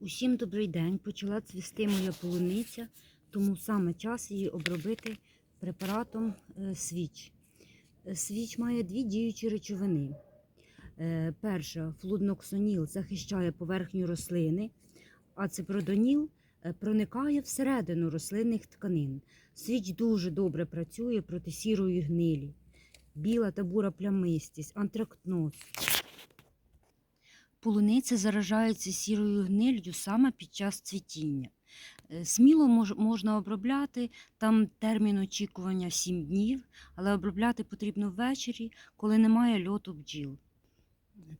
Усім добрий день. Почала цвісти моя полуниця, тому саме час її обробити препаратом е, свіч. Е, Свіч має дві діючі речовини. Е, Перша флудноксоніл захищає поверхню рослини, а ципродоніл проникає всередину рослинних тканин. Свіч дуже добре працює проти сірої гнилі, біла та бура плямистість, антрактноз. Полуниця заражається сірою гниллю саме під час цвітіння. Е, Сміло мож- можна обробляти, там термін очікування 7 днів, але обробляти потрібно ввечері, коли немає льоту бджіл.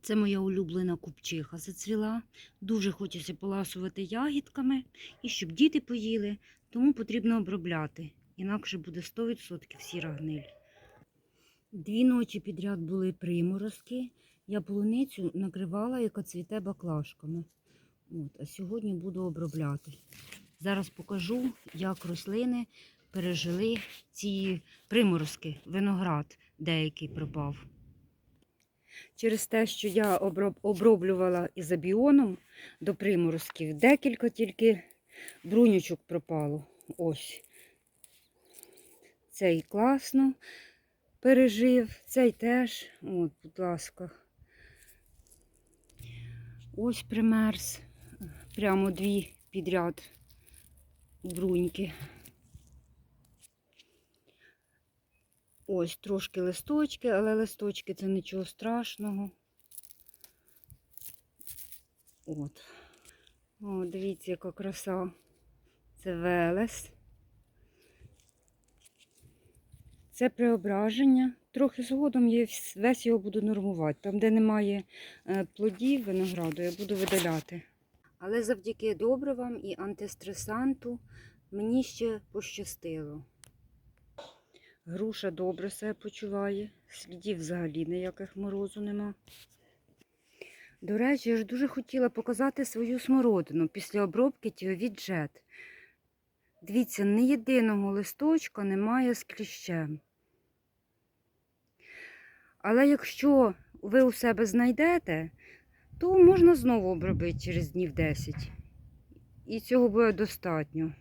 Це моя улюблена купчиха зацвіла. Дуже хочеться поласувати ягідками і щоб діти поїли, тому потрібно обробляти, інакше буде 100% сіра гниль. Дві ночі підряд були приморозки. Я полуницю накривала, яка цвіте баклажками. От, а сьогодні буду обробляти. Зараз покажу, як рослини пережили ці приморозки. Виноград деякий пропав. Через те, що я оброблювала ізобіоном до приморозків, декілька тільки брунючок пропало. Ось. Цей класно пережив, цей теж. От, будь ласка. Ось примерз. Прямо дві підряд бруньки. Ось трошки листочки, але листочки це нічого страшного. От. О, дивіться, яка краса. Це велес. Це преображення. Трохи згодом я весь його буду нормувати. Там, де немає е, плодів винограду, я буду видаляти. Але завдяки добривам і антистресанту мені ще пощастило. Груша добре себе почуває, слідів взагалі ніяких морозу нема. До речі, я ж дуже хотіла показати свою смородину після обробки від джет. Дивіться, ні єдиного листочка немає з кліщем. Але якщо ви у себе знайдете, то можна знову обробити через днів 10. І цього буде достатньо.